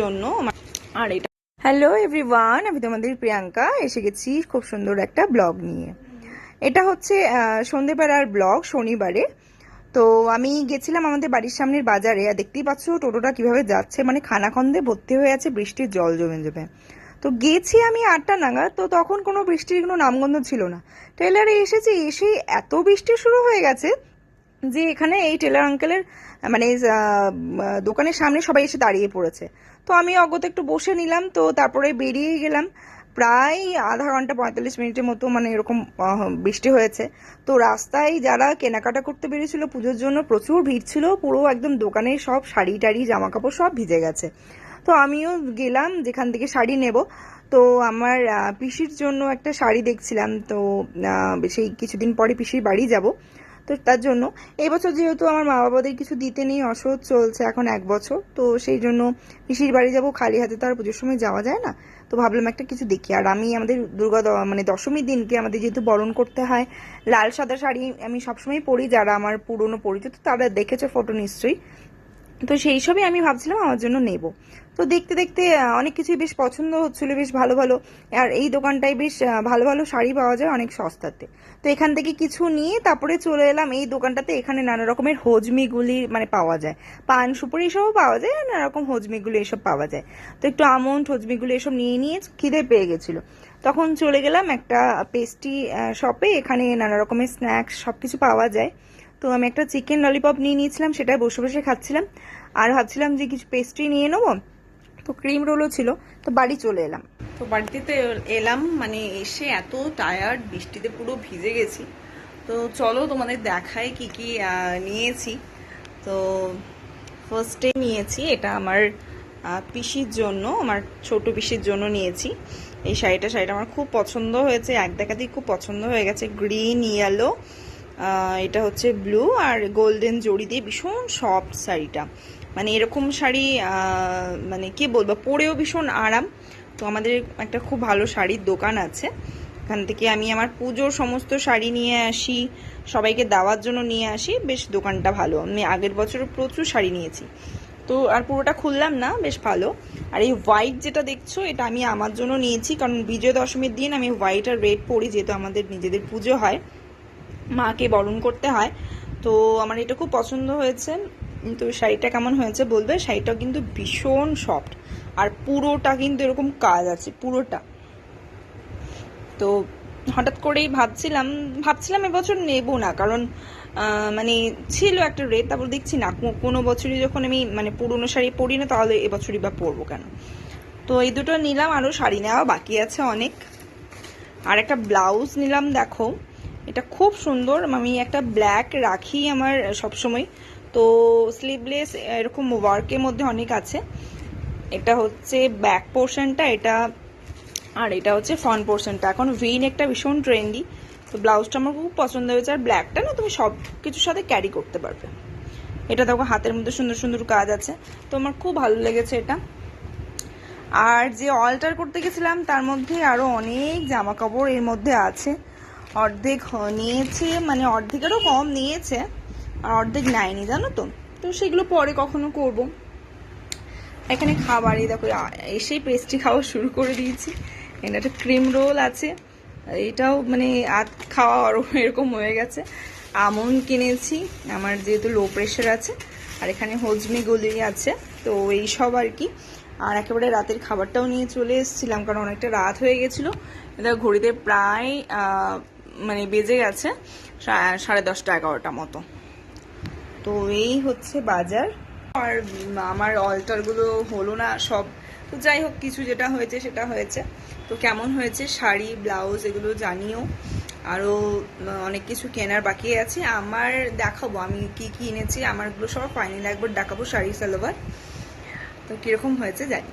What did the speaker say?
জন্য আর এটা hello everyone আমি তোমাদের প্রিয়াঙ্কা। এসে গেছি খুব সুন্দর একটা ব্লগ নিয়ে। এটা হচ্ছে সন্ধেবেলার ব্লগ শনিবারে। তো আমি গেছিলাম আমাদের বাড়ির সামনের বাজারে, আর দেখতেই পাচ্ছ টোটোটা কীভাবে যাচ্ছে। মানে খানাখন্দে ভর্তি হয়ে আছে, বৃষ্টির জল জমে যাবে তো গেছি আমি আটটা নাগাদ, তো তখন কোনো বৃষ্টির কোনো নামগন্ধ ছিল না। টেলারে এসেছি, এসেই এত বৃষ্টি শুরু হয়ে গেছে। যে এখানে এই টেলার আঙ্কেলের মানে দোকানের সামনে সবাই এসে দাঁড়িয়ে পড়েছে। তো আমি অগত একটু বসে নিলাম, তো তারপরে বেরিয়ে গেলাম। প্রায় আধা ঘণ্টা পঁয়তাল্লিশ মিনিটের মতো মানে এরকম বৃষ্টি হয়েছে। তো রাস্তায় যারা কেনাকাটা করতে বেরিয়েছিল, পুজোর জন্য প্রচুর ভিড় ছিল, পুরো একদম দোকানে সব শাড়ি টাড়ি জামা কাপড় সব ভিজে গেছে। তো আমিও গেলাম, যেখান থেকে শাড়ি নেব। তো আমার পিসির জন্য একটা শাড়ি দেখছিলাম, তো সেই কিছুদিন পরে পিসির বাড়ি যাব। তো তার জন্য। এবছর বছর যেহেতু আমার মা বাবাদের কিছু দিতে নেই, অসহজ চলছে এখন এক বছর, তো সেই জন্য পিসির বাড়ি যাব, খালি হাতে তো আর পুজোর সময় যাওয়া যায় না। তো ভাবলাম একটা কিছু দেখি। আর আমি আমাদের দুর্গা মানে দশমীর দিনকে আমাদের যেহেতু বরণ করতে হয়, লাল সাদা শাড়ি আমি সবসময় পরি, যারা আমার পুরনো পরিচিত তারা দেখেছে ফটো নিশ্চয়ই। তো সেই সবই আমি ভাবছিলাম আমার জন্য নেব। তো দেখতে দেখতে অনেক কিছুই বেশ পছন্দ হচ্ছিল, বেশ ভালো ভালো। আর এই দোকানটায় বেশ ভালো ভালো শাড়ি পাওয়া যায় অনেক সস্তাতে। তো এখান থেকে কিছু নিয়ে তারপরে চলে এলাম এই দোকানটাতে। এখানে নানা রকমের হজমিগুলি মানে পাওয়া যায়। পান সুপুরি এসবও পাওয়া যায় আর নানা রকম হজমিগুলো এসব পাওয়া যায়। তো একটু আমন্ড, হজমিগুলো এসব নিয়ে নিয়ে খিদে পেয়ে গেছিল। তখন চলে গেলাম একটা পেস্ট্রি শপে। এখানে নানা রকমের স্ন্যাক্স সব কিছু পাওয়া যায়। তো আমি একটা চিকেন ললিপপ নিয়ে নিয়েছিলাম সেটা বসে বসে খাচ্ছিলাম। আর ভাবছিলাম যে কিছু পেস্ট্রি নিয়ে নেব, তো ক্রিম রোলও ছিল, তো বাড়ি চলে এলাম। তো বাড়িতে তো এলাম মানে এসে এত টায়ার্ড বৃষ্টিতে পুরো ভিজে গেছি। তো চলো তোমাদের দেখায় কি কি নিয়েছি। তো ফার্স্টে নিয়েছি, এটা আমার পিসির জন্য, আমার ছোট পিসির জন্য নিয়েছি। এই শাড়িটা শাড়িটা আমার খুব পছন্দ হয়েছে, এক দেখাতেই খুব পছন্দ হয়ে গেছে গ্রিন ইয়েলো এটা হচ্ছে ব্লু আর গোল্ডেন জড়ি দিয়ে ভীষণ সফট শাড়িটা। মানে এরকম শাড়ি মানে কি বলব, পরেও ভীষণ আরাম। তো আমাদের একটা খুব ভালো শাড়ির দোকান আছে। এখান থেকে আমি আমার পুজোর সমস্ত শাড়ি নিয়ে আসি, সবাইকে দেওয়ার জন্য নিয়ে আসি। বেশ দোকানটা ভালো। আমি আগের বছরও প্রচুর শাড়ি নিয়েছি। তো আর পুরোটা খুললাম না, বেশ ভালো। আর এই হোয়াইট যেটা দেখছ, এটা আমি আমার জন্য নিয়েছি। কারণ বিজয় দশমীর দিন আমি হোয়াইট আর রেড পরি, যেহেতু আমাদের নিজেদের পুজো হয়। মাকে বরণ করতে হয়। তো আমার এটা খুব পছন্দ হয়েছে। তো শাড়িটা কেমন হয়েছে বলবে? শাড়িটাও কিন্তু ভীষণ সফট আর পুরোটা কিন্তু এরকম কাজ আছে, পুরোটা। তো হঠাৎ করেই ভাবছিলাম ভাবছিলাম এবছর নেব না। কারণ মানে ছিল একটা রেট তারপর দেখছি না। কোনো বছরই যখন আমি মানে পুরনো শাড়ি পরি না, তাহলে এবছরই বা পরবো কেন? তো এই দুটো নিলাম আরও শাড়ি নেওয়া বাকি আছে অনেক। আর একটা ব্লাউজ নিলাম, দেখো। এটা খুব সুন্দর। আমি একটা ব্ল্যাক রাখি আমার সবসময়। তো স্লিভলেস এরকম ওয়ার্কের মধ্যে অনেক আছে। এটা হচ্ছে ব্যাক পোর্শনটা এটা আর এটা হচ্ছে ফ্রন্ট পোর্শনটা এখন ভিন একটা ভীষণ ট্রেন্ডি তো ব্লাউজটা আমার খুব পছন্দ হয়েছে। আর ব্ল্যাকটা না, তুমি সব কিছুর সাথে ক্যারি করতে পারবে। এটা দেখো, হাতের মধ্যে সুন্দর সুন্দর কাজ আছে। তো আমার খুব ভালো লেগেছে এটা। আর যে অল্টার করতে গেছিলাম, তার মধ্যে আরও অনেক জামা কাপড় এর মধ্যে আছে। অর্ধেক নিয়েছে মানে অর্ধেকেরও কম নিয়েছে, আর অর্ধেক নেয়নি, জানো তো? তো সেগুলো পরে কখনো করব। এখানে খাবার, এই দেখো এসেই পেস্ট্রি খাওয়া শুরু করে দিয়েছি। এখানে একটা ক্রিম রোল আছে। এটাও মানে আধ খাওয়া আরও এরকম হয়ে গেছে। আমন কিনেছি, আমার যেহেতু লো প্রেশার আছে, আর এখানে হজমি গলি আছে, তো এই সব আর কি। আর একেবারে রাতের খাবারটাও নিয়ে চলে এসেছিলাম, কারণ অনেকটা রাত হয়ে গেছিল। এটা ঘড়িতে প্রায় মানে বেজে গেছে সাড়ে দশটা, এগারোটা মতো। তো এই হচ্ছে বাজার। আর আমার অল্টারগুলো হলো না সব। তো যাই হোক, কিছু যেটা হয়েছে সেটা হয়েছে। তো কেমন হয়েছে? শাড়ি, ব্লাউজ এগুলো জানিও। আরও অনেক কিছু কেনার বাকি আছে। আমার দেখাবো, আমি কি কি এনেছি, আমারগুলো সব ফাইনাল একবার দেখাবো শাড়ি সালোয়ার। তো কীরকম হয়েছে জানি।